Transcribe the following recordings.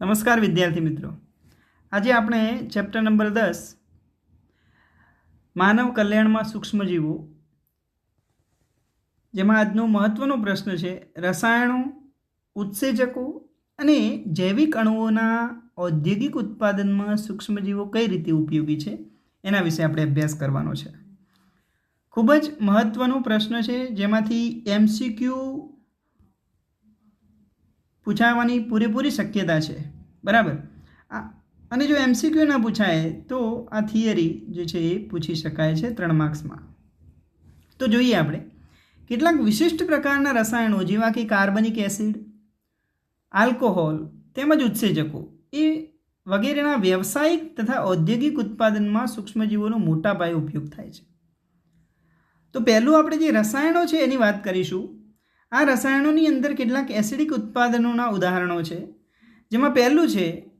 નમસ્કાર વિદ્યાર્થી મિત્રો. આજે આપણે ચેપ્ટર નંબર દસ, માનવ કલ્યાણમાં સૂક્ષ્મજીવો જેમાં આજનો મહત્વનો પ્રશ્ન છે, રસાયણો, ઉત્સેજકો અને જૈવિક અણુઓના ઔદ્યોગિક ઉત્પાદનમાં સૂક્ષ્મજીવો કઈ રીતે ઉપયોગી છે, એના વિશે આપણે અભ્યાસ કરવાનો છે. ખૂબ જ મહત્વનો પ્રશ્ન છે, જેમાંથી એમસીક્યુ પૂછાવાની પૂરેપૂરી શક્યતા છે. બરાબર? અને જો એમસીક્યુ ના પૂછાય, તો આ થિયરી જે છે એ પૂછી શકાય છે ત્રણ માર્ક્સમાં તો જોઈએ આપણે, કેટલાક વિશિષ્ટ પ્રકારના રસાયણો, જેવા કે કાર્બનિક એસિડ, આલ્કોહોલ, તેમજ ઉત્સેજકો, એ વગેરેના વ્યવસાયિક તથા ઔદ્યોગિક ઉત્પાદનમાં સૂક્ષ્મજીવોનો મોટા પાયે ઉપયોગ થાય છે. તો પહેલું આપણે જે રસાયણો છે એની વાત કરીશું આ રસાયણોની અંદર કેટલાક એસિડિક ઉત્પાદનોના ઉદાહરણો છે, જેમાં પહેલું છે,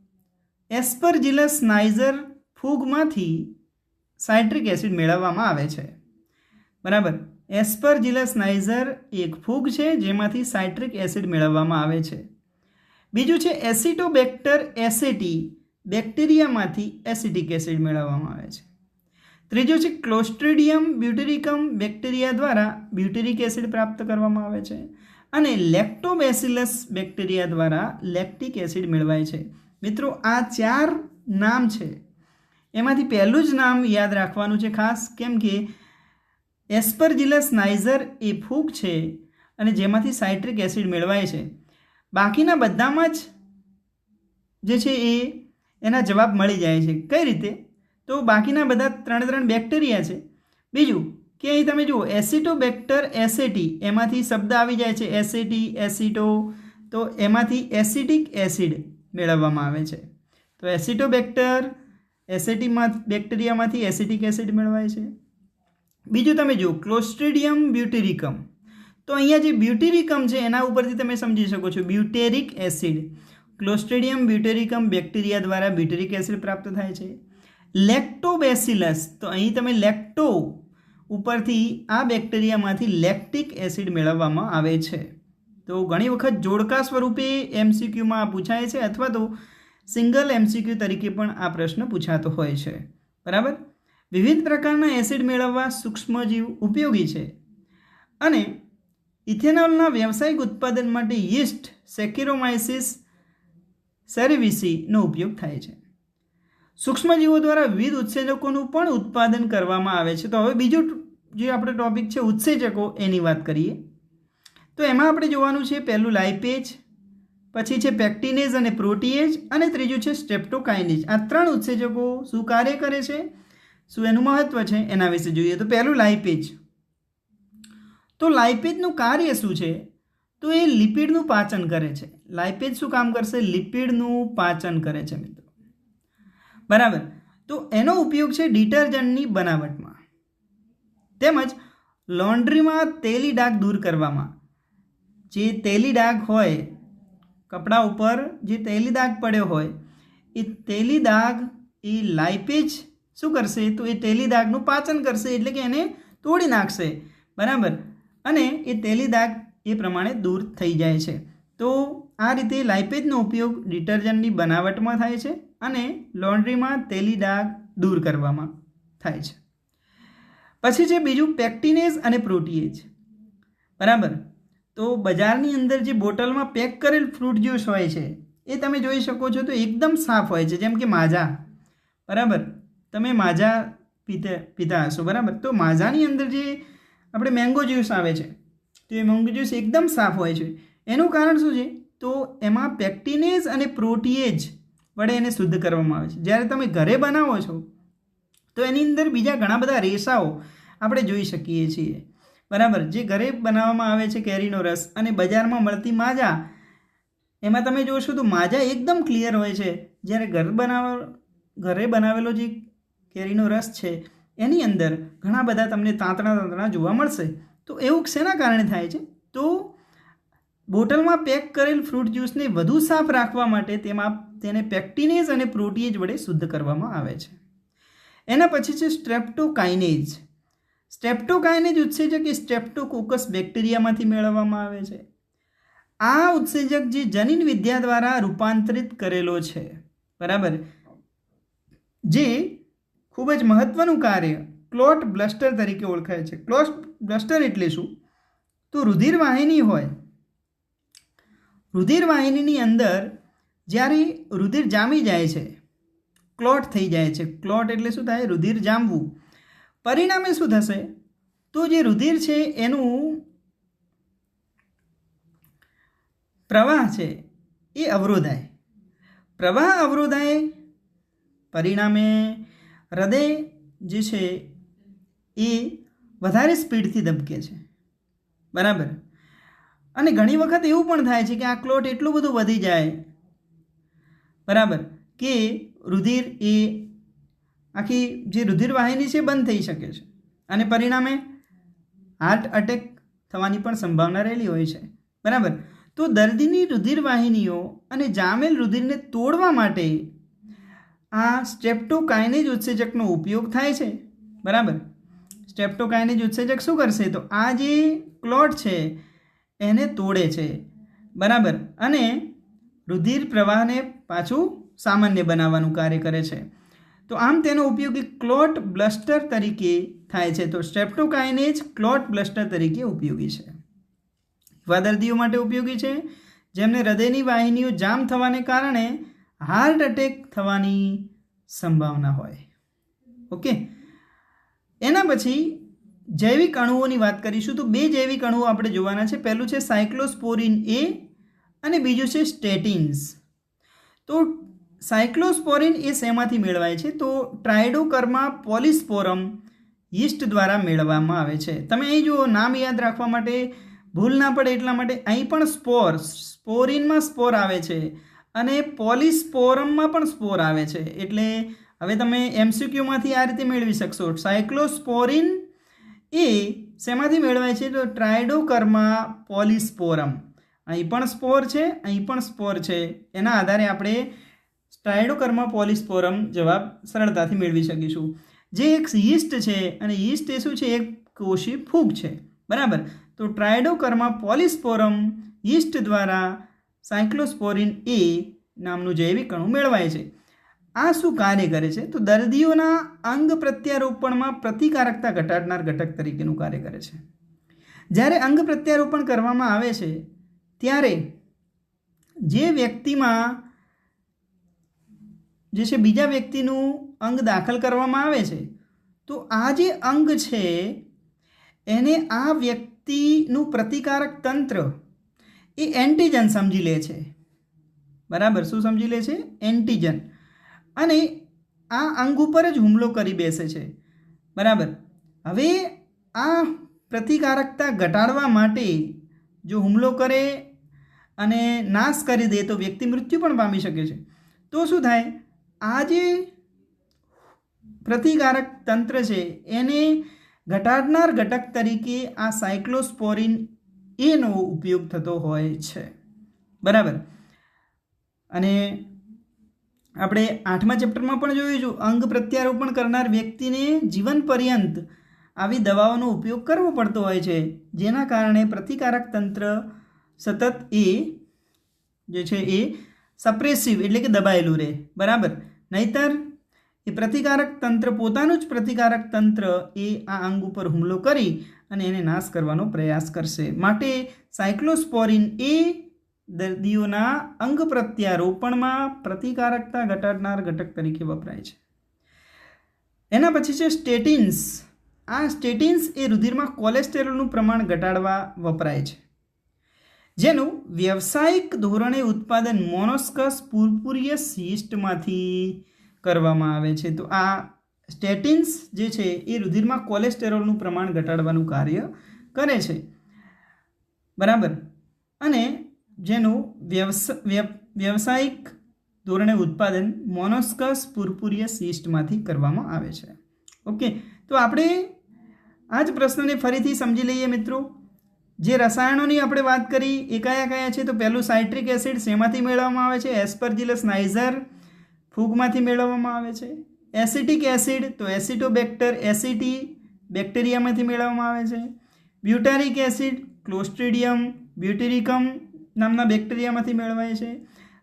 એસ્પરજિલસ નાઇઝર ફૂગમાંથી સાઇટ્રિક એસિડ મેળવવામાં આવે છે. બરાબર. એસ્પરજિલસ નાઇઝર એક ફૂગ છે, જેમાંથી સાઇટ્રિક એસિડ મેળવવામાં આવે છે. બીજું છે, એસિટોબેક્ટર એસેટી બેક્ટેરિયામાંથી એસિટિક એસિડ મેળવવામાં આવે છે. ત્રીજું છે ક્લોસ્ટ્રીડિયમ બ્યુટેરિકમ બેક્ટેરિયા દ્વારા બ્યુટેરિક એસિડ પ્રાપ્ત કરવામાં આવે છે અને લેક્ટોબેસિલસ બેક્ટેરિયા દ્વારા લેક્ટિક એસિડ મેળવાય છે. મિત્રો, આ ચાર નામ છે. એમાંથી પહેલું જ નામ યાદ રાખવાનું છે ખાસ, કેમ કે એસ્પરજિલસ નાઇઝર એ ફૂગ છે અને જેમાંથી સાઇટ્રિક એસિડ મેળવાય છે. બાકીના બધામાં જ જે છે એ એના જવાબ મળી જાય છે. કઈ રીતે? તો બાકીના બધા ત્રણ ત્રણ બેક્ટેરિયા છે. બીજું, કે અહીં તમે જુઓ એસિટોબેક્ટર એસેટી એમાંથી શબ્દ આવી જાય છે એસેટી એસિટો તો એમાંથી એસિટિક એસિડ મેળવવામાં આવે છે. તો એસિટોબેક્ટર એસેટીમાં બેક્ટેરિયામાંથી એસિટિક એસિડ મેળવાય છે. બીજું તમે જુઓ ક્લોસ્ટ્રીડિયમ બ્યુટેરિકમ તો અહીંયા જે બ્યુટેરિકમ છે, એના ઉપરથી તમે સમજી શકો છો બ્યુટેરિક એસિડ ક્લોસ્ટ્રીડિયમ બ્યુટેરિકમ બેક્ટેરિયા દ્વારા બ્યુટેરિક એસિડ પ્રાપ્ત થાય છે. લેક્ટોબેસિલસ. તો અહીં તમે લેક્ટો ઉપરથી આ બેક્ટેરિયામાંથી લેક્ટિક એસિડ મેળવવામાં આવે છે. તો ઘણી વખત જોડકા સ્વરૂપે એમસીક્યુમાં પૂછાય છે અથવા તો સિંગલ એમસીક્યુ તરીકે પણ આ પ્રશ્ન પૂછાતો હોય છે. બરાબર? વિવિધ પ્રકારના એસિડ મેળવવા સૂક્ષ્મજીવ ઉપયોગી છે. અને ઇથેનોલના વ્યવસાયિક ઉત્પાદન માટે યીસ્ટ સેક્યુરોમાઇસિસ સર્વિસીનો ઉપયોગ થાય છે. સૂક્ષ્મજીવો દ્વારા વિવિધ ઉત્સેચકોનું પણ ઉત્પાદન કરવામાં આવે છે. તો હવે બીજું જે આપણો ટોપિક છે ઉત્સેચકો એની વાત કરીએ. તો એમાં આપણે જોવાનું છે પહેલું લાઇપેજ પછી છે પેક્ટિનેઝ અને પ્રોટીએજ અને ત્રીજું છે સ્ટેપ્ટોકાઇનેજ આ ત્રણ ઉત્સેચકો શું કાર્ય કરે છે? શું એનું મહત્વ છે? એના વિશે જોઈએ. તો પહેલું લાઇપેજ તો લાઇપેજનું કાર્ય શું છે? તો એ લિપિડનું પાચન કરે છે. લાઇપેજ શું કામ કરશે? લિપિડનું પાચન કરે છે, મિત્રો. બરાબર. તો એનો ઉપયોગ છે ડિટર્જન્ટની બનાવટમાં. તેમજ લોન્ડ્રીમાં તેલી ડાઘ દૂર કરવામાં. જે તેલી ડાઘ હોય, કપડાં ઉપર જે તેલી ડાઘ પડ્યો હોય, એ તેલી ડાઘ એ લાઇપેજ શું કરશે? તો એ તેલી ડાઘનું પાચન કરશે એટલે કે એને તોડી નાખશે. બરાબર. અને એ તેલી ડાઘ એ પ્રમાણે દૂર થઈ જાય છે. તો આ રીતે લાઇપેજનો ઉપયોગ ડિટર્જન્ટની બનાવટમાં થાય છે. અને લોન્ડ્રીમાં તેલી ડાઘ દૂર કરવામાં થાય છે. પછી છે બીજું પેક્ટિનેઝ અને પ્રોટીએજ બરાબર? તો બજારની અંદર જે બોટલમાં પેક કરેલ ફ્રૂટ જ્યુસ હોય છે, એ તમે જોઈ શકો છો તો એકદમ સાફ હોય છે, જેમ કે માજા. બરાબર? તમે માજા પીતા પીતા હશો, બરાબર? તો માજાની અંદર જે આપણે મેંગો જ્યુસ આવે છે, તો એ મેંગો જ્યુસ એકદમ સાફ હોય છે. એનું કારણ શું છે? તો એમાં પેક્ટિનેઝ અને પ્રોટીએજ વડે એને શુદ્ધ કરવામાં આવે છે. જ્યારે તમે ઘરે બનાવો છો, તો એની અંદર બીજા ઘણા બધા રેસાઓ આપણે જોઈ શકીએ છીએ. બરાબર? જે ઘરે બનાવવામાં આવે છે કેરીનો રસ અને બજારમાં મળતી માજા, એમાં તમે જોશો તો માજા એકદમ ક્લિયર હોય છે. જ્યારે ઘર બનાવ, ઘરે બનાવેલો જે કેરીનો રસ છે, એની અંદર ઘણા બધા તમને તાંતણા તાંતણા જોવા મળશે. તો એવું શેના કારણે થાય છે? તો બોટલમાં પેક કરેલ ફ્રૂટ જ્યુસને વધુ સાફ રાખવા માટે તેમાં તેને પેક્ટિનેઝ અને પ્રોટીએજ વડે શુદ્ધ કરવામાં આવે છે. એના પછી છે સ્ટ્રેપ્ટોકાઇનેજ સ્ટ્રેપ્ટોકાઇનેજ ઉત્સેજક એ સ્ટ્રેપ્ટોકોકસ બેક્ટેરિયામાંથી મેળવવામાં આવે છે. આ ઉત્સેજક જે જનીન વિદ્યા દ્વારા રૂપાંતરિત કરેલો છે, બરાબર? જે ખૂબ જ મહત્વનું કાર્ય ક્લોટ બ્લસ્ટર તરીકે ઓળખાય છે. ક્લોટ બ્લસ્ટર એટલે શું? તો રુધિર વાહિની હોય. રુધિર વાહિનીની અંદર જ્યારે રુધિર જામી જાય છે ક્લોટ થઈ જાય છે. ક્લોટ એટલે શું થાય? રુધિર જામવું. પરિણામે શું થશે? તો જે રુધિર છે, એનું પ્રવાહ છે, એ અવરોધાય. પ્રવાહ અવરોધાય, પરિણામે હૃદય જે છે, એ વધારે સ્પીડથી ધબકે છે. બરાબર? અને ઘણી વખત એવું પણ થાય છે કે આ ક્લોટ એટલું બધું વધી જાય બરાબર? કે રુધિર એ આખી જે રુધિર વાહિની છે બંધ થઈ શકે છે. અને પરિણામે હાર્ટ અટેક થવાની પણ સંભાવના રહેલી હોય છે. બરાબર? તો દર્દીની રુધિર વાહિનીઓ અને જામેલ રુધિરને તોડવા માટે આ સ્ટેપ્ટોકાઇનેજ ઉત્સેજકનો ઉપયોગ થાય છે. બરાબર? સ્ટેપ્ટોકાઇનેજ ઉત્સેજક શું કરશે? તો આ જે ક્લોટ છે, એને તોડે છે. બરાબર? અને રુધિર પ્રવાહને પાછું સામાન્ય બનાવવાનું કાર્ય કરે છે. તો આમ તેનો ઉપયોગ ક્લોટ બ્લસ્ટર તરીકે થાય છે. તો સ્ટ્રેપ્ટોકાઇનેજ ક્લોટ બ્લસ્ટર તરીકે ઉપયોગી છે. એવા દર્દીઓ માટે ઉપયોગી છે. જેમને હૃદયની વાહિનીઓ જામ થવાને કારણે હાર્ટ અટેક થવાની સંભાવના હોય. ઓકે? એના પછી જૈવિક અણુઓની વાત કરીશું. તો બે જૈવિક અણુઓ આપણે જોવાના છે. પહેલું છે સાયક્લોસ્પોરિન એ અને બીજું છે સ્ટેટિન્સ. તો સાયક્લોસ્પોરિન એ શેમાંથી મેળવાય છે? તો ટ્રાયડોકર્મા પોલિસ્પોરમ યીસ્ટ દ્વારા મેળવવામાં આવે છે. તમે અહીં જુઓ, નામ યાદ રાખવા માટે ભૂલ ના પડે એટલા માટે અહીં પણ સ્પોર, સ્પોરિનમાં સ્પોર આવે છે અને પોલિસ્પોરમમાં પણ સ્પોર આવે છે. એટલે હવે તમે એમસીક્યુમાંથી આ રીતે મેળવી શકશો. સાયક્લોસ્પોરિન એ શેમાંથી મેળવાય છે? તો ટ્રાયડોકર્મા પોલિસ્પોરમ. અહીં પણ સ્પોર છે, અહીં પણ સ્પોર છે. એના આધારે આપણે સ્ટ્રાયડોકર્મા પોલિસ્પોરમ જવાબ સરળતાથી મેળવી શકીશું. જે એક યીસ્ટ છે, અને યીસ્ટ એ શું છે? એક કોષી ફૂગ છે. બરાબર? તો ટ્રાયડોકર્મા પોલિસ્પોરમ યીસ્ટ દ્વારા સાયક્લોસ્પોરિન એ નામનું જૈવિક અણુ મેળવાય છે. આ શું કાર્ય કરે છે? તો દર્દીઓના અંગ પ્રત્યારોપણમાં પ્રતિકારકતા ઘટાડનાર ઘટક તરીકેનું કાર્ય કરે છે. જ્યારે અંગ પ્રત્યારોપણ કરવામાં આવે છે ત્યારે જે વ્યક્તિમાં જે છે બીજા વ્યક્તિનું અંગ દાખલ કરવામાં આવે છે, તો આ જે અંગ છે, એને આ વ્યક્તિનું પ્રતિકારક તંત્ર એ એન્ટીજન સમજી લે છે. બરાબર? શું સમજી લે છે? એન્ટીજન અને આ અંગ ઉપર જ હુમલો કરી બેસે છે. બરાબર? હવે આ પ્રતિકારકતા ઘટાડવા માટે જો હુમલો કરે અને નાશ કરી દે તો વ્યક્તિ મૃત્યુ પણ પામી શકે છે. તો શું થાય? આ જે પ્રતિકારક તંત્ર છે, એને ઘટાડનાર ઘટક તરીકે આ સાયક્લોસ્પોરિન એનો ઉપયોગ થતો હોય છે. બરાબર? અને આપણે આઠમા ચેપ્ટરમાં પણ જોયું છું, અંગ પ્રત્યારોપણ કરનાર વ્યક્તિને જીવન પર્યંત આવી દવાઓનો ઉપયોગ કરવો પડતો હોય છે, જેના કારણે પ્રતિકારક તંત્ર સતત એ જે છે એ સપ્રેસિવ એટલે કે દબાયેલું રહે. બરાબર? નહીતર એ પ્રતિકારક તંત્ર, પોતાનું જ પ્રતિકારક તંત્ર એ આ અંગ ઉપર હુમલો કરી અને એને નાશ કરવાનો પ્રયાસ કરશે. માટે સાયક્લોસ્પોરિન એ દર્દીઓના અંગ પ્રત્યારોપણમાં પ્રતિકારકતા ઘટાડનાર ઘટક તરીકે વપરાય છે. એના પછી છે સ્ટેટિન્સ. આ સ્ટેટિન્સ એ રુધિરમાં કોલેસ્ટેરોલનું પ્રમાણ ઘટાડવા વપરાય છે. જેનું વ્યવસાયિક ધોરણે ઉત્પાદન મોનોસ્કસ પૂરપૂરીય સિસ્ટમાંથી કરવામાં આવે છે. તો આ સ્ટેટિન્સ જે છે એ રુધિરમાં કોલેસ્ટેરોલનું પ્રમાણ ઘટાડવાનું કાર્ય કરે છે. બરાબર? અને જેનું વ્યવસાયિક ધોરણે ઉત્પાદન મોનોસ્કસ પૂરપૂરીય સિસ્ટમાંથી કરવામાં આવે છે. ઓકે? તો આપણે આ જ પ્રશ્નને ફરીથી સમજી લઈએ મિત્રો. જે રસાયણોની આપણે વાત કરી, એ કયા કયા છે? તો પહેલું સાઇટ્રિક એસિડ શેમાંથી મેળવવામાં આવે છે? એસ્પરજીલસ નાઇઝર ફૂગમાંથી મેળવવામાં આવે છે. એસિટિક એસિડ, તો એસિટોબેક્ટર એસિટી બેક્ટેરિયામાંથી મેળવવામાં આવે છે. બ્યુટારિક એસિડ, ક્લોસ્ટ્રીડિયમ બ્યુટેરિકમ નામના બેક્ટેરિયામાંથી મેળવાય છે.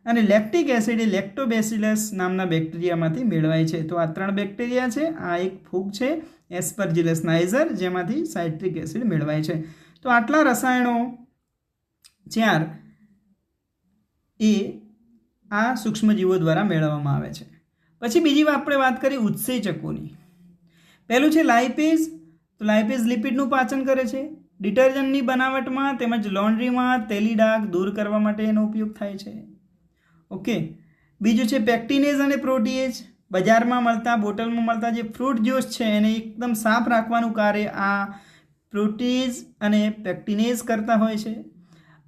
અને લેક્ટિક એસિડ એ લેક્ટોબેસિલસ નામના બેક્ટેરિયામાંથી મેળવાય છે. તો આ ત્રણ બેક્ટેરિયા છે. આ એક ફૂગ છે, એસ્પરજિલસ નાઇઝર, જેમાંથી સાઇટ્રિક એસિડ મેળવાય છે. તો આટલા રસાયણો ચાર એ આ સૂક્ષ્મજીવો દ્વારા મેળવવામાં આવે છે. પછી બીજી આપણે વાત કરીએ ઉત્સેચકોની. પહેલું છે લાઇપેઝ તો લાઇપેઝ લિપિડનું પાચન કરે છે. ડિટર્જન્ટની બનાવટમાં તેમજ લોન્ડ્રીમાં તેલી ડાઘ દૂર કરવા માટે એનો ઉપયોગ થાય છે. ઓકે. બીજું છે પેક્ટિનેઝ અને પ્રોટીએજ બજારમાં મળતા, બોટલમાં મળતા જે ફ્રૂટ જ્યુસ છે એને એકદમ સાફ રાખવાનું કાર્ય આ પ્રોટીઝ અને પેક્ટિનેઝ કરતા હોય છે.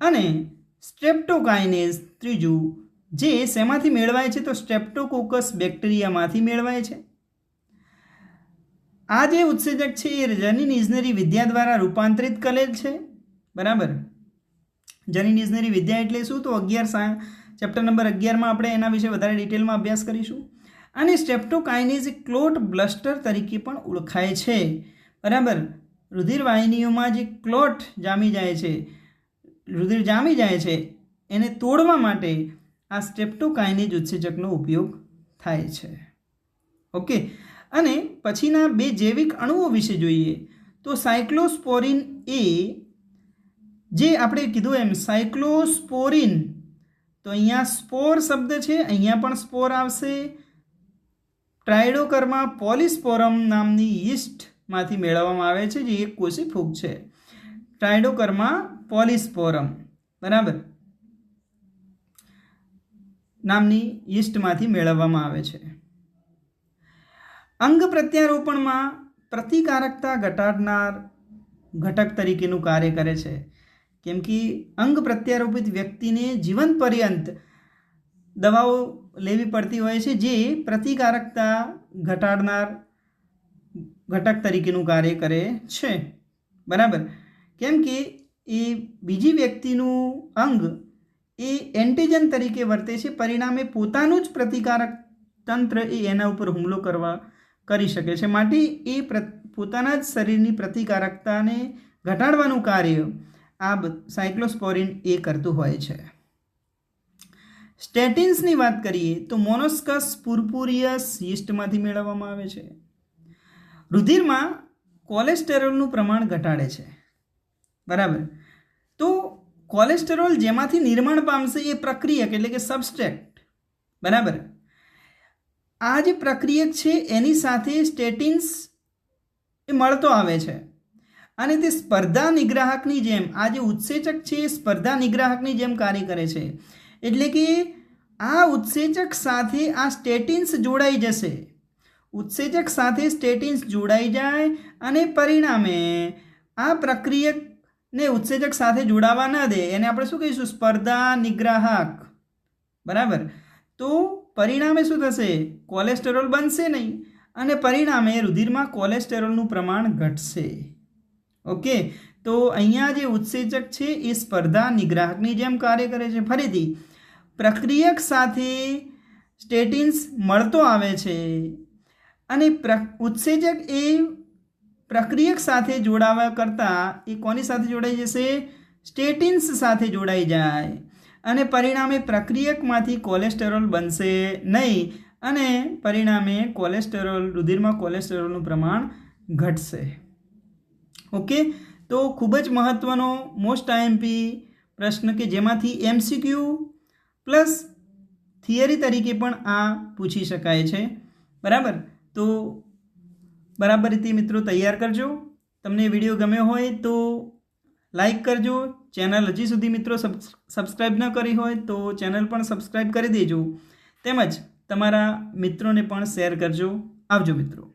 અને સ્ટ્રેપ્ટોકાઇનેઝ ત્રીજું, જે શેમાંથી મેળવાય છે તો સ્ટ્રેપ્ટોકોકસ બેક્ટેરિયામાંથી મેળવાય છે. આ જે ઉત્સેજક છે એ જનીન ઇજનેરી વિદ્યા દ્વારા રૂપાંતરિત કરેલ છે. બરાબર? જનીન ઇજનેરી વિદ્યા એટલે શું? તો અગિયાર સા, ચેપ્ટર નંબર અગિયારમાં આપણે એના વિશે વધારે ડિટેલમાં અભ્યાસ કરીશું. અને સ્ટેપ્ટોકાઇનેઝ ક્લોટ બ્લસ્ટર તરીકે પણ ઓળખાય છે. બરાબર? રુધિર વાહિનીઓમાં જે ક્લોટ જામી જાય છે, રુધિર જામી જાય છે, એને તોડવા માટે આ સ્ટેપ્ટોકાઇનેઝ ઉત્સેચકનો ઉપયોગ થાય છે. ઓકે? અને પછીના બે જૈવિક અણુઓ વિશે જોઈએ, તો સાયક્લોસ્પોરિન એ, જે આપણે કીધું એમ સાયક્લોસ્પોરિન, તો અહીંયા સ્પોર શબ્દ છે, અહીંયા પણ સ્પોર આવશે. ટ્રાયડોકરમાં પોલિસ્પોરમ નામની યીસ્ટમાંથી મેળવવામાં આવે છે, જે એક કોષી ફૂગ છે. ટ્રાયડોકર્મા પોલિસ્પોરમ બરાબર? નામની યીસ્ટમાંથી મેળવવામાં આવે છે. અંગ પ્રત્યારોપણમાં પ્રતિકારકતા ઘટાડનાર ઘટક તરીકેનું કાર્ય કરે છે. કેમ કે અંગ પ્રત્યારોપિત વ્યક્તિને જીવન પર્યંત દવાઓ લેવી પડતી હોય છે, જે પ્રતિકારકતા ઘટાડનાર ઘટક તરીકેનું કાર્ય કરે છે. બરાબર? કેમ કે એ બીજી વ્યક્તિનું અંગ એ એન્ટીજન તરીકે વર્તે છે. પરિણામે પોતાનું જ પ્રતિકારક તંત્ર એ એના ઉપર હુમલો કરવા, કરી શકે છે. માટે એ પોતાના જ શરીરની પ્રતિકારકતાને ઘટાડવાનું કાર્ય આ સાયક્લોસ્પોરિન એ કરતું હોય છે. સ્ટેટિન્સની વાત કરીએ તો મોનોસ્કસ પુરપુરિયસ યીસ્ટમાંથી મેળવવામાં આવે છે. રુધિરમાં કોલેસ્ટેરોલનું પ્રમાણ ઘટાડે છે. બરાબર? તો કોલેસ્ટેરોલ જેમાંથી નિર્માણ પામશે એ પ્રક્રિયક એટલે કે સબસ્ટ્રેક્ટ બરાબર? આ જે પ્રક્રિયક છે એની સાથે સ્ટેટિન્સ એ મળતો આવે છે. અને તે સ્પર્ધા નિગ્રાહકની જેમ, આ જે ઉત્સેચક છે એ સ્પર્ધા નિગ્રાહકની જેમ કાર્ય કરે છે. એટલે કે આ ઉત્સેચક સાથે આ સ્ટેટિન્સ જોડાઈ જશે. ઉત્સેચક સાથે સ્ટેટિન્સ જોડાઈ જાય અને પરિણામે આ પ્રક્રિયકને ઉત્સેચક સાથે જોડાવા ન દે. એને આપણે શું કહીશું? સ્પર્ધા નિગ્રાહક. બરાબર? તો પરિણામે શું થશે? કોલેસ્ટેરોલ બનશે નહીં અને પરિણામે રુધિરમાં કોલેસ્ટેરોલનું પ્રમાણ ઘટશે. ઓકે? તો અહીંયા જે ઉત્સેચક છે એ સ્પર્ધા નિગ્રાહકની જેમ કાર્ય કરે છે. ફરીથી, પ્રક્રિયક સાથે સ્ટેટિન્સ મળતો આવે છે. અને ઉત્સેજક એ પ્રક્રિયક સાથે જોડાવા કરતાં એ કોની સાથે જોડાઈ જશે? સ્ટેટિન્સ સાથે જોડાઈ જાય. અને પરિણામે પ્રક્રિયકમાંથી કોલેસ્ટેરોલ બનશે નહીં. અને પરિણામે કોલેસ્ટેરોલ, રુધિરમાં કોલેસ્ટેરોલનું પ્રમાણ ઘટશે. ઓકે? તો ખૂબ જ મહત્ત્વનો મોસ્ટ આઈએમપી પ્રશ્ન કે જેમાંથી એમસીક્યુ પ્લસ થિયરી તરીકે પણ આ પૂછી શકાય છે. બરાબર? તો બરાબર રીતે મિત્રો તૈયાર કરજો. તમને વીડિયો ગમ્યો હોય તો લાઈક કરજો. ચેનલ હજી સુધી મિત્રો સબસ્ક્રાઈબ ન કરી હોય તો ચેનલ પણ સબસ્ક્રાઈબ કરી દેજો. તેમજ તમારા મિત્રોને પણ શેર કરજો. આવજો મિત્રો.